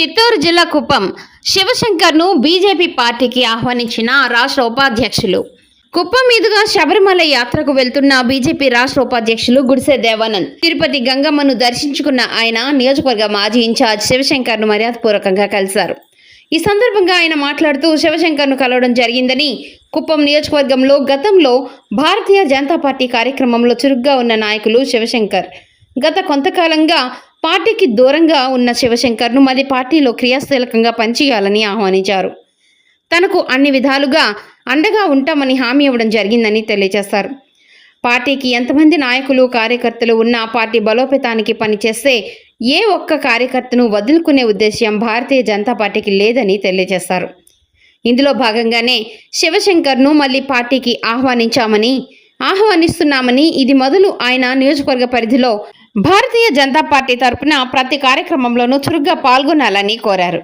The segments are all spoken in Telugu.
చిత్తూరు జిల్లా కుప్పం శివశంకర్ను బీజేపీ పార్టీకి ఆహ్వానించిన రాష్ట్ర ఉపాధ్యక్షులు. కుప్పం మీదుగా శబరిమల యాత్రకు వెళ్తున్న బీజేపీ రాష్ట్ర ఉపాధ్యక్షులు గుడిసె దేవానంద్ తిరుపతి గంగమ్మను దర్శించుకున్న ఆయన నియోజకవర్గ మాజీ ఇన్ఛార్జ్ శివశంకర్ను మర్యాదపూర్వకంగా కలిశారు. ఈ సందర్భంగా ఆయన మాట్లాడుతూ శివశంకర్ను కలవడం జరిగిందని కుప్పం నియోజకవర్గంలో గతంలో భారతీయ జనతా పార్టీ కార్యక్రమంలో చురుగ్గా ఉన్న నాయకులు శివశంకర్. గత కొంతకాలంగా పార్టీకి దూరంగా ఉన్న శివశంకర్ను మళ్ళీ పార్టీలో క్రియాశీలకంగా పనిచేయాలని ఆహ్వానించారు. తనకు అన్ని విధాలుగా అండగా ఉంటామని హామీ ఇవ్వడం జరిగిందని తెలియజేశారు. పార్టీకి ఎంతమంది నాయకులు కార్యకర్తలు ఉన్నా పార్టీ బలోపేతానికి పనిచేస్తే ఏ ఒక్క కార్యకర్తను వదులుకునే ఉద్దేశ్యం భారతీయ జనతా పార్టీకి లేదని తెలియజేశారు. ఇందులో భాగంగానే శివశంకర్ను మళ్ళీ పార్టీకి ఆహ్వానించామని ఆహ్వానిస్తున్నామని ఇది మొదలు ఆయన నియోజకవర్గ పరిధిలో భారతీయ జనతా పార్టీ తరపున ప్రతి కార్యక్రమంలోనూ చురుగ్గా పాల్గొనాలని కోరారు.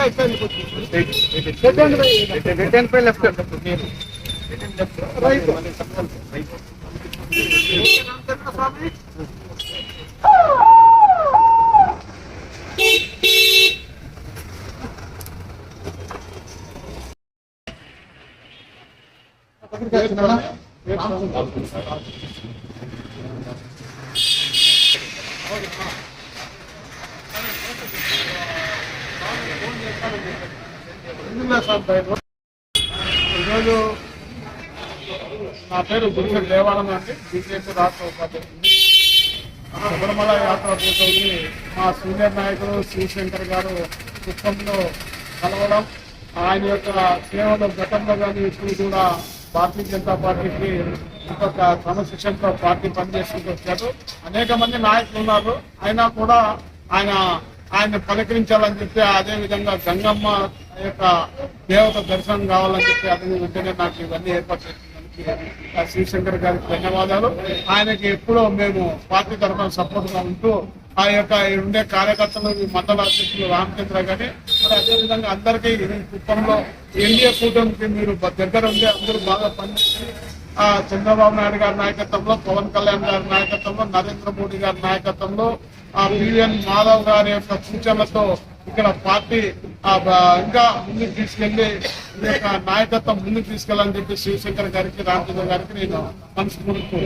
right side put it right hand by right hand by left right right Thank you. ఈరోజు నా పేరు గురువు దేవాలయం అండి. బీజేపీ రాష్ట్ర ఉపాధ్యక్షుడు. శబరిమల యాత్ర పూర్తవుని మా సీనియర్ నాయకుడు శివశంకర్ గారు కుప్పంలో కలవడం ఆయన యొక్క సేవలు గతంలో కానీ ఇప్పుడు కూడా భారతీయ జనతా పార్టీకి ఇంకొక క్రమశిక్షణతో పార్టీ పనిచేసుకుంటూ వచ్చారు. అనేక మంది నాయకులు ఉన్నారు. అయినా కూడా ఆయన ఆయన పలకరించాలని చెప్పి అదే విధంగా గంగమ్మ యొక్క దేవత దర్శనం కావాలని చెప్పి అదే వెంటనే నాకు ఇవన్నీ ఏర్పాటు చేసినందుకు శివశంకర్ గారికి ధన్యవాదాలు. ఆయనకి ఎప్పుడూ మేము పార్టీ తరఫున సపోర్ట్గా ఉంటూ ఆ యొక్క ఉండే కార్యకర్తలు మండల అధ్యక్షులు రామచంద్ర గారి అదేవిధంగా అందరికీ ఈ కుప్పంలో ఎన్డీఏ కూటమికి మీరు దగ్గర ఉండి అందరూ బాగా పనిచేసి ఆ చంద్రబాబు నాయుడు గారి నాయకత్వంలో పవన్ కళ్యాణ్ గారి నాయకత్వంలో నరేంద్ర మోడీ గారి నాయకత్వంలో ఆ పివిఎన్ మాధవ్ గారి యొక్క సూచనలతో ఇక్కడ పార్టీ ఆ ఇంకా ముందుకు తీసుకెళ్ళి ఈ యొక్క నాయకత్వం ముందుకు తీసుకెళ్ళాలని చెప్పి శివశంకర్ గారికి రామచంద్ర గారికి నేను మనస్ఫూర్తి